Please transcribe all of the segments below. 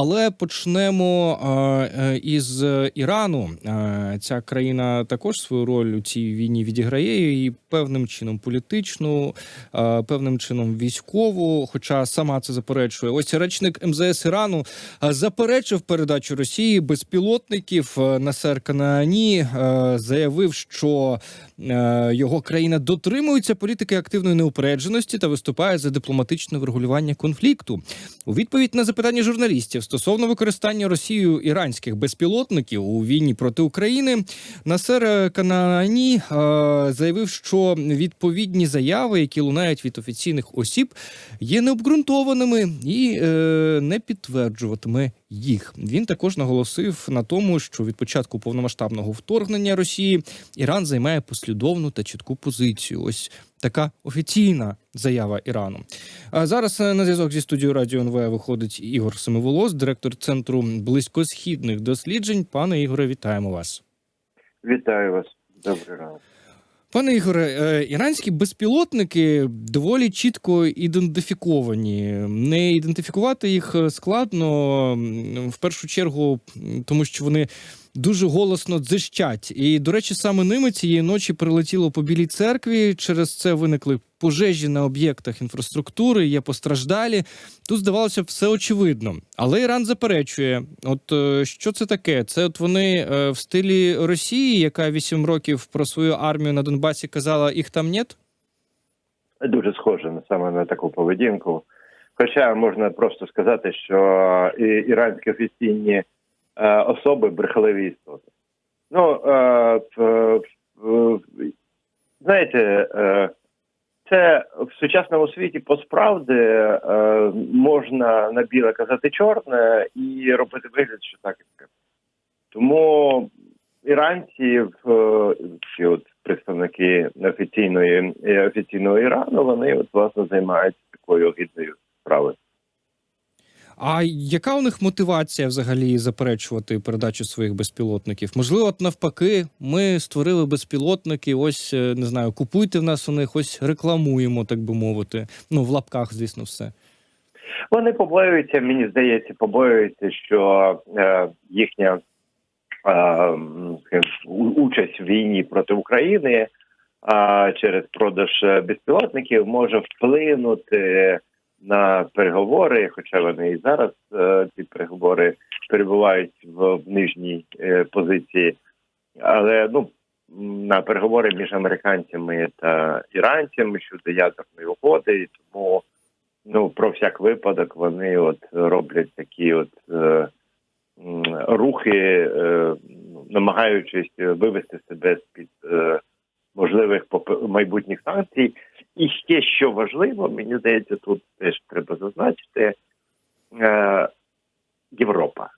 Але почнемо е, із Ірану. Ця країна також свою роль у цій війні відіграє і певним чином політичну, певним чином військову. Хоча сама це заперечує. Ось речник МЗС Ірану заперечив передачу Росії безпілотників. Насер Канаані заявив, що його країна дотримується політики активної неупередженості та виступає за дипломатичне врегулювання конфлікту. У відповідь на запитання журналістів стосовно використання Росією іранських безпілотників у війні проти України, Насер Канаані е, заявив, що відповідні заяви, які лунають від офіційних осіб, є необґрунтованими і е, не підтверджуватиме їх. Він також наголосив на тому, що від початку повномасштабного вторгнення Росії Іран займає послідовну та чітку позицію. Ось така офіційна заява Ірану. А зараз е, на зв'язок зі студією Радіо НВ виходить Ігор Семиволос, директор центру близькосхідних досліджень. Пане Ігоре, вітаємо вас. Вітаю вас. Добрий ранок. Пане Ігоре, е, іранські безпілотники доволі чітко ідентифіковані. Не ідентифікувати їх е, складно в першу чергу, тому що вони дуже голосно дзищать. І, до речі, саме ними цієї ночі прилетіло по білій церкві. Через це виникли пожежі на об'єктах інфраструктури, є постраждалі. Тут здавалося все очевидно. Але Іран заперечує: от е, що це таке? Це от вони е, в стилі Росії, яка вісім років про свою армію на Донбасі казала, їх там нет? Дуже схоже на саме на таку поведінку. Хоча можна просто сказати, що іранські офіційні особи брехливі істоти. Ну е, знаєте, е, це в сучасному світі посправді е, можна на біле казати чорне і робити вигляд, що так і. Тому іранці, в- е, от представники офіційної е, офіційного Ірану, вони от власне займаються такою огідною справою. А яка у них мотивація взагалі заперечувати передачу своїх безпілотників? Можливо, от навпаки, ми створили безпілотники. Ось е, не знаю, купуйте в нас у них, ось рекламуємо, так би мовити. Ну в лапках, звісно, все. Вони побоюються, мені здається, побоюються, що е, їхня е, участь в війні проти України е, через продаж е, безпілотників може вплинути на переговори, хоча вони і зараз е, ці переговори перебувають в, в нижній е, позиції, але ну на переговори між американцями та іранцями щодо ядерної угоди, і тому ну про всяк випадок вони от роблять такі от е, рухи, намагаючись вивести себе з під можливих майбутніх санкцій. І ще що важливо, мені здається, тут теж треба зазначити е, Європа.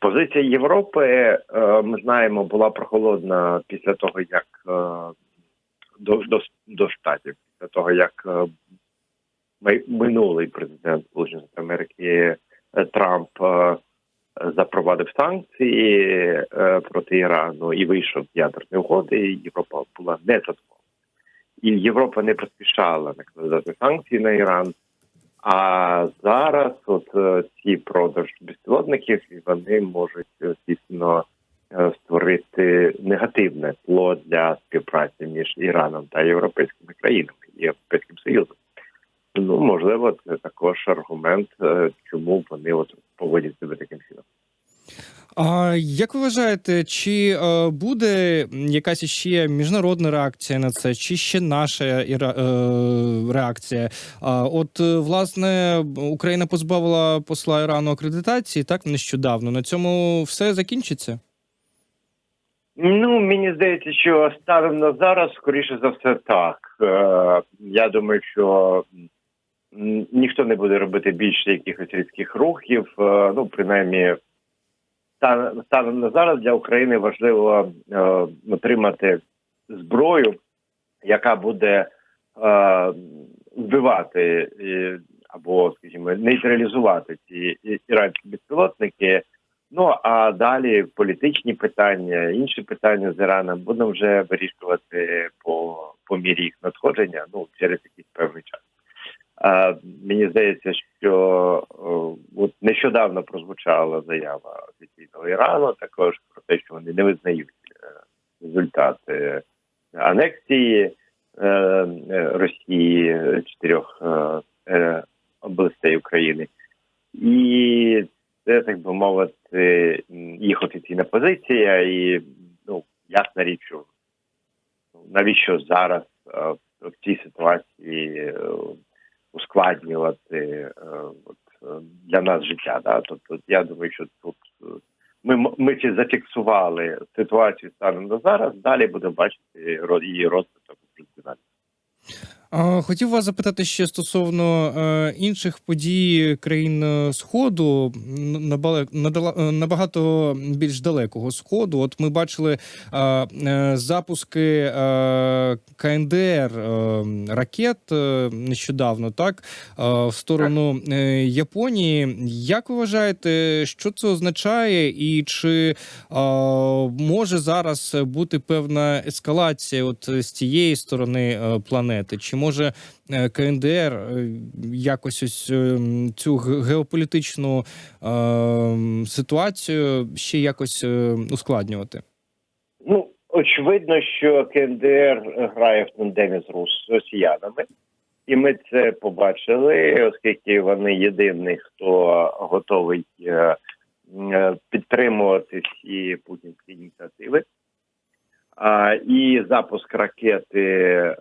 Позиція Європи, е, ми знаємо, була прохолодна після того, як е, до, до, до штатів, після того, як е, минулий президент Сполучених Америки е, Трамп е, запровадив санкції е, проти Ірану і вийшов з ядерної угоди. і Європа була не задоволена. І Європа не поспішала накладати санкції на Іран. А зараз, от е, ці продаж безпілотників, вони можуть е, звісно е, створити негативне тло для співпраці між Іраном та європейськими країнами і Європейським Союзом. Ну можливо, це також аргумент, е, чому вони от поводять себе таким чином. А як ви вважаєте, чи е, буде якась ще міжнародна реакція на це, чи ще наша е, реакція? От е, власне Україна позбавила посла Ірану акредитації так нещодавно. На цьому все закінчиться? Ну, мені здається, що станом на зараз, скоріше за все, так. Я думаю, що ніхто не буде робити більше якихось різких рухів. Ну, принаймні, станом на зараз для України важливо е, отримати зброю, яка буде е, вбивати е, або, скажімо, нейтралізувати ці іранські безпілотники. Ну а далі політичні питання, інші питання з Іраном будемо вже вирішувати по, по мірі їх надходження, ну через якийсь певний час. Мені здається, що от нещодавно прозвучала заява офіційного Ірану, також про те, що вони не визнають е, результати анексії е, е, Росії чотирьох областей України. І це, так би мовити, їх офіційна позиція, і ну, ясна річ, що ну, навіщо зараз в цій ситуації ускладнювати е, от, е, для нас життя. Да? Тобто, я думаю, що тут е, ми, ми зафіксували ситуацію станом на зараз, далі будемо бачити її розвиток. А, Хотів вас запитати ще стосовно е, інших подій країн е, Сходу, е, набагато більш далекого сходу. От ми бачили запуски КНДР ракет нещодавно, так в сторону Японії. Як ви вважаєте, що це означає, і чи може зараз бути певна ескалація от з цієї сторони планети? Чи може е, КНДР е, якось ось е, цю геополітичну ситуацію ще якось ускладнювати? Ну, очевидно, що КНДР грає в тандемі з росіянами, і ми це побачили, оскільки вони єдині, хто готовий підтримувати всі путінські ініціативи. І запуск ракети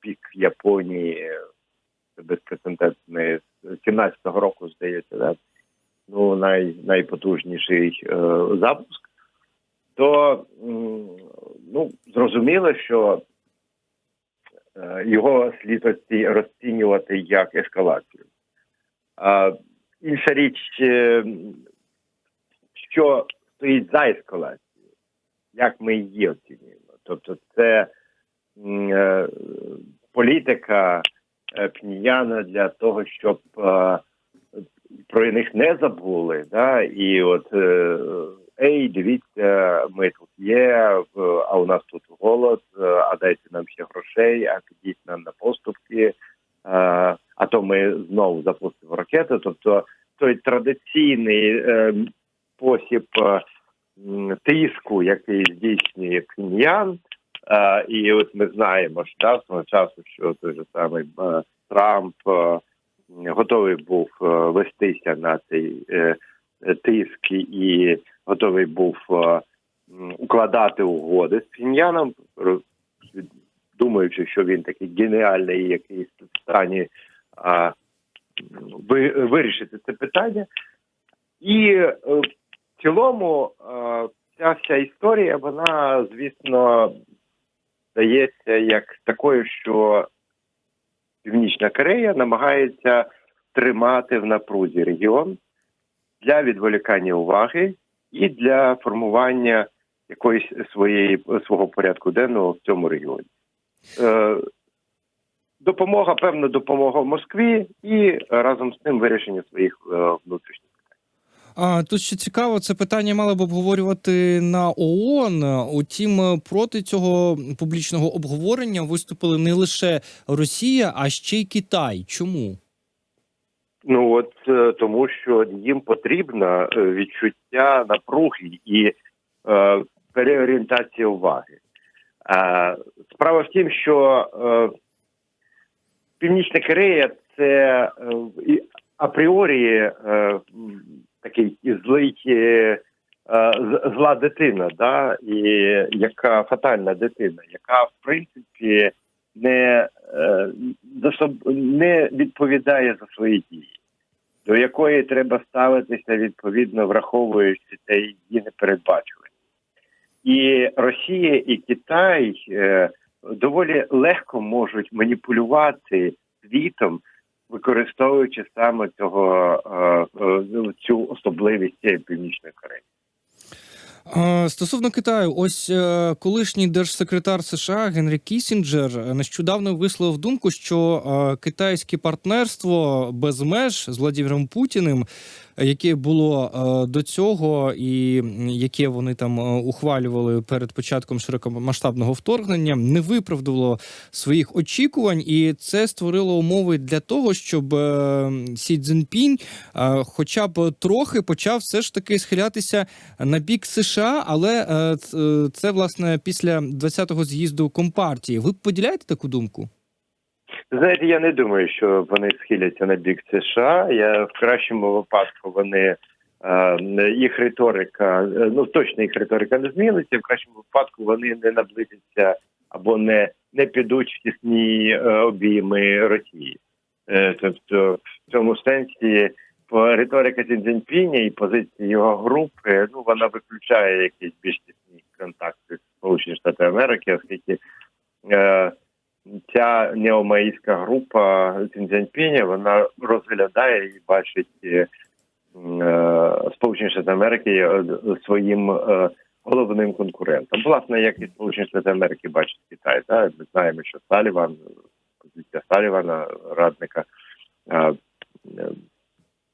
пік Японії це безпрецедентний з 17-го року, здається, да? ну, най, найпотужніший е, запуск то ну, зрозуміло, що е, його слід розцінювати як ескалацію. А, інша річ, е, що стоїть за ескалацією, як ми її оцінюємо. Тобто, це політика е, Пніяна для того, щоб е, про них не забули, да, і от е, ей, дивіться, ми тут є, а у нас тут голод, е, а дайте нам ще грошей, а підіть нам на поступки, е, а то ми знову запустимо ракети. Тобто той традиційний е, спосіб е, тиску, який здійснює Пхеньян, і от ми знаємо з часу часу, що той же самий е, Трамп е, готовий був е, вестися на цей тиск і готовий був укладати угоди з Пхеньяном, думаючи, що він такий геніальний, який в стані вирішити це питання. І в цілому ця вся історія, вона, звісно, здається як такою, що Північна Корея намагається тримати в напрузі регіон для відволікання уваги і для формування якоїсь своєї свого порядку денного в цьому регіоні. Е, допомога, певна допомога Москві, і разом з тим вирішення своїх е, внутрішніх. А тут ще цікаво, це питання мали б обговорювати на ООН. Утім, проти цього публічного обговорення виступили не лише Росія, а ще й Китай. Чому? Ну от е, тому, що їм потрібно е, відчуття напруги і е, переорієнтація уваги. Е, справа в тім, що е, Північна Корея це е, апріорі е, такий злий е, е, зла дитина, да, і яка фатальна дитина, яка в принципі не, е, не відповідає за свої дії, до якої треба ставитися відповідно, враховуючи це її непередбачуваність. І Росія і Китай доволі легко можуть маніпулювати світом, використовуючи саме цього е, е, цю особливість північної Кореї. Стосовно Китаю, ось е, колишній держсекретар США Генрі Кісінджер нещодавно висловив думку, що китайське партнерство без меж з Владимиром Путіним яке було е, до цього, і яке вони там е, ухвалювали перед початком широкомасштабного вторгнення, не виправдувало своїх очікувань, і це створило умови для того, щоб е, Сі Цзіньпінь хоча б трохи почав все ж таки схилятися на бік США, але це власне після 20-го з'їзду компартії. Ви поділяєте таку думку? Знаєте, я не думаю, що вони схиляться на бік США. Я в кращому випадку вони е, їх риторика, е, ну точно їх риторика не зміниться. В кращому випадку вони не наблизяться або не, не підуть в тісні е, обійми Росії. Тобто, в цьому сенсі риторика Цзіньпіня і позиції його групи, ну вона виключає якісь більш тісні контакти з Сполучених Штатів Америки, оскільки. Ця неомаїська група Цзіньпіня, вона розглядає і бачить е, е, Сполучені Штати Америки е, своїм головним конкурентом. Власне, як і Сполучені Штати Америки бачать Китай. Так? Ми знаємо, що Саліван, позиція Салівана, радника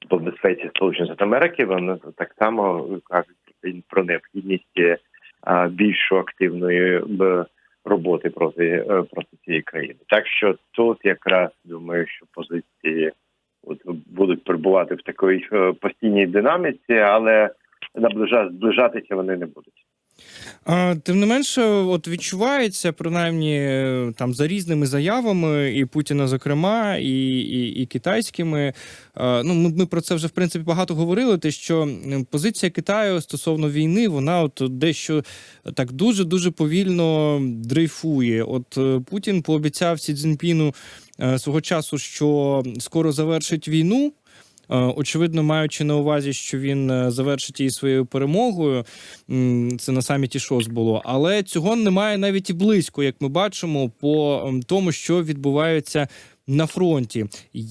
по безпеці Сполучених Штатів Америки, вона так само кажуть про необхідність більш активної роботи проти, е, проти цієї країни. Так що тут якраз думаю, що позиції от, будуть перебувати в такій е, постійній динаміці, але наближа, зближатися вони не будуть. Тим не менше, от відчувається, принаймні, е, там за різними заявами, і Путіна, зокрема, і, і, і китайськими. е, Ну, ми, ми про це вже в принципі багато говорили. Те, що позиція Китаю стосовно війни, вона от дещо так дуже дуже повільно дрейфує. От е, Путін пообіцяв Сі Цзіньпіну свого часу, що скоро завершить війну. Е, Очевидно, маючи на увазі, що він е, завершить її своєю перемогою, це на саміті ШОС було. Але цього немає навіть і близько, як ми бачимо, по тому, що відбувається на фронті.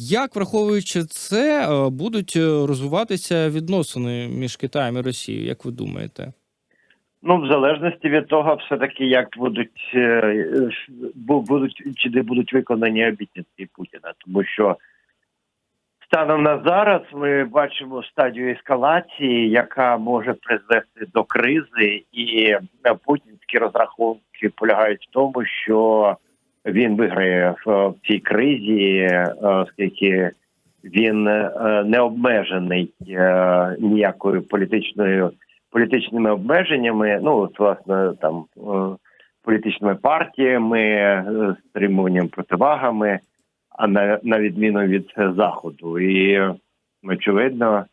Як враховуючи це, е, будуть розвиватися відносини між Китаєм і Росією? Як ви думаєте? Ну, в залежності від того, все таки, як будуть будуть чи де будуть виконані обіцянки Путіна, тому що станом на зараз ми бачимо стадію ескалації, яка може призвести до кризи, і путінські розрахунки полягають в тому, що він виграє в, цій кризі, е, оскільки він е, не обмежений е, ніякою політичною політичними обмеженнями, ну от, власне там політичними партіями, стримуванням противагами, а на, на відміну від заходу. І очевидно,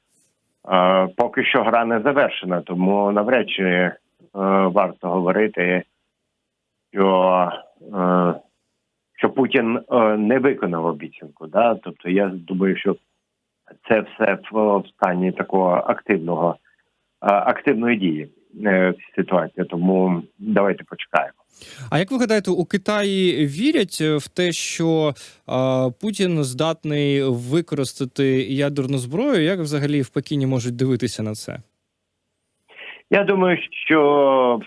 поки що гра не завершена, тому навряд чи е, варто говорити, що, е, що Путін е, не виконав обіцянку. Да? Тобто я думаю, що це все в, стані такого активного активної дії в ситуації. Тому давайте почекаємо. А як ви гадаєте, у Китаї вірять е, в те, що е, Путін здатний використати ядерну зброю? Як взагалі в Пекіні можуть дивитися на це? Я думаю, що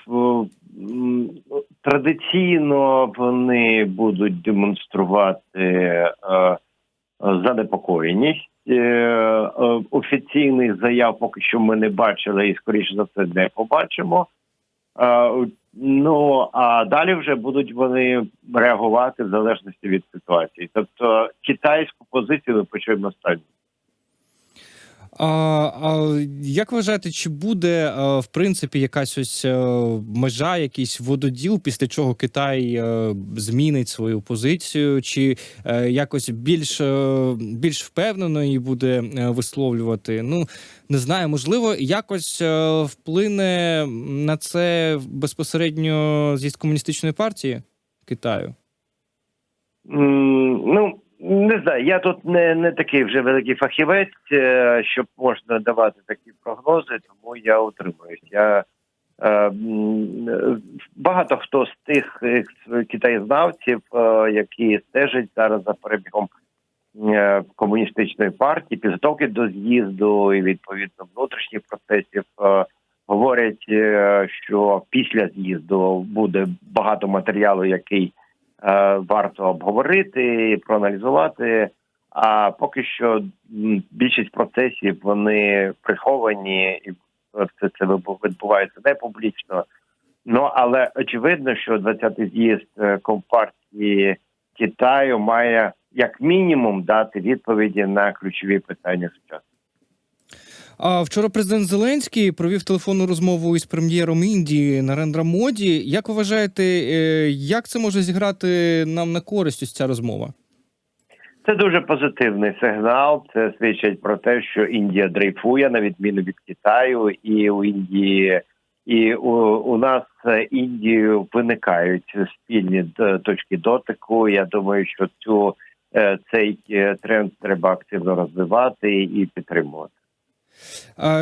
традиційно вони будуть демонструвати е, е, занепокоєність. Офіційних заяв поки що ми не бачили і скоріше за все не побачимо. Ну а далі вже будуть вони реагувати в залежності від ситуації. Тобто китайську позицію ми почуємо останню. А, а як вважаєте, чи буде е, в принципі якась ось е, межа, якийсь вододіл, після чого Китай е, змінить свою позицію, чи якось більш, більш впевнено її буде висловлювати? Ну не знаю, можливо, якось вплине на це безпосередньо з'їзд комуністичної партії Китаю? М, Ну не знаю, я тут не, не такий вже великий фахівець, е, щоб можна давати такі прогнози, тому я утримуюсь. Я е, багато хто з тих е, китаєзнавців, е, які стежать зараз за перебігом е, комуністичної партії, підготовки до з'їзду і відповідно внутрішніх процесів. е, Говорять, е, що після з'їзду буде багато матеріалу, який варто обговорити, проаналізувати. А поки що більшість процесів вони приховані, і все це вибу- відбувається не публічно. Ну але очевидно, що 20-й з'їзд е, компартії Китаю має як мінімум дати відповіді на ключові питання сучасності. А вчора президент Зеленський провів телефонну розмову із прем'єром Індії Нарендра Моді. Як ви вважаєте, е, як це може зіграти нам на користь ось ця розмова? Це дуже позитивний сигнал. Це свідчить про те, що Індія дрейфує на відміну від Китаю, і у Індії і у, у нас Індією виникають спільні точки дотику. Я думаю, що цю е, цей е, тренд треба активно розвивати і підтримувати.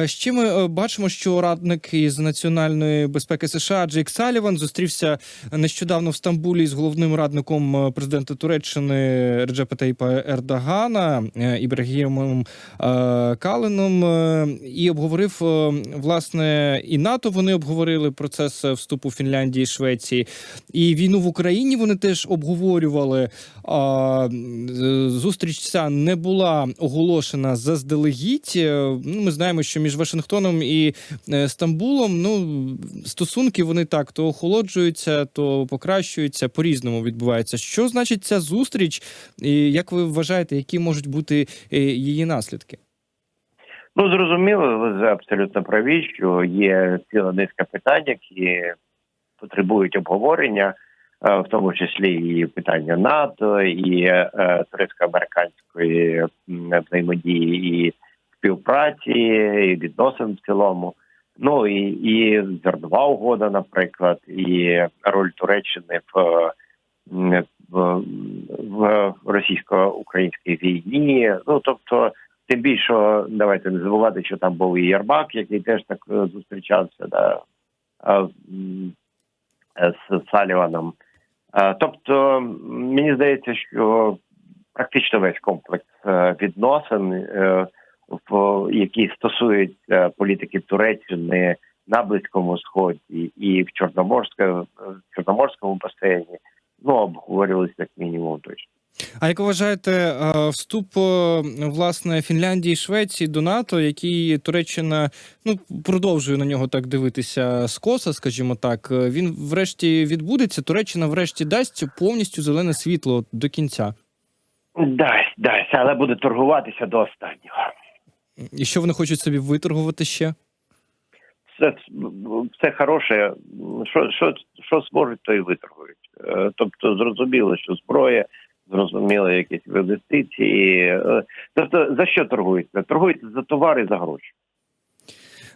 Ще ми е, бачимо, що радник із національної безпеки США Джейк Саліван зустрівся нещодавно в Стамбулі з головним радником е, президента Туреччини Реджепа Тайпа Ердогана е, Ібрагімом Калином і обговорив власне і НАТО. Вони обговорили процес вступу Фінляндії, Швеції і війну в Україні. Вони теж обговорювали. Зустріч ця не була оголошена заздалегідь. Ну, ми знаємо, що між Вашингтоном і е, Стамбулом ну стосунки вони так то охолоджуються, то покращуються, по різному відбувається. Що значить ця зустріч? І як ви вважаєте, які можуть бути е, її наслідки? Ну зрозуміло, ви абсолютно праві, що є ціла низка питань, які потребують обговорення, е, в тому числі і питання НАТО, і турецько-американської взаємодії і співпраці, і відносин в цілому. Ну і, і зернова угода, наприклад, і роль Туреччини в, в, в російсько-українській війні. Ну тобто. Тим більше давайте не забувати, що там був і Єрмак, який теж так е, зустрічався да, е, з Саліваном. Тобто, мені здається, що практично весь комплекс е, відносин, е, які стосуються політики Туреччини на Близькому Сході і в Чорноморському, в Чорноморському басейні, ну обговорювалися як мінімум точно. А як ви вважаєте, е, вступ е, власне Фінляндії і Швеції до НАТО, який Туреччина ну продовжує на нього так дивитися скоса, скажімо так, е, він врешті відбудеться. Туреччина врешті дасть повністю зелене світло до кінця. Дасть, дасть, але буде торгуватися до останнього. І що вони хочуть собі виторгувати ще? все, це хороше, що, що, що зможуть, то і виторгують. Е, Тобто зрозуміло, що зброя, зрозуміло, якісь інвестиції. Е, Тобто за що торгуються? Торгуються за товари, за гроші.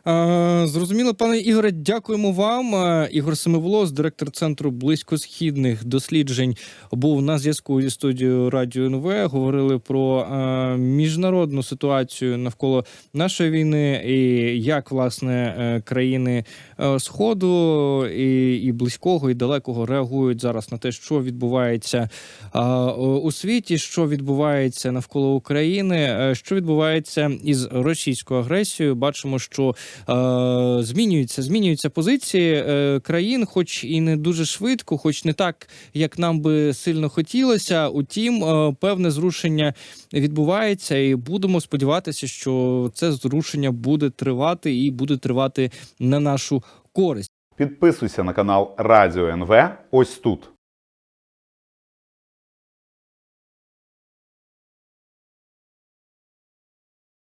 Е, Зрозуміло, пане Ігоре, дякуємо вам. Е, Ігор Семиволос, директор центру близькосхідних досліджень, був на зв'язку зі студією Радіо НВ. Говорили про е, міжнародну ситуацію навколо нашої війни, і як власне країни Сходу і, і близького, і далекого реагують зараз на те, що відбувається е, у світі, що відбувається навколо України, е, що відбувається із російською агресією. Бачимо, що е, змінюються, змінюються позиції е, країн, хоч і не дуже швидко, хоч не так, як нам би сильно хотілося. Утім, е, певне зрушення відбувається, і будемо сподіватися, що це зрушення буде тривати і буде тривати на нашу користь. Підписуйся на канал Радіо НВ ось тут.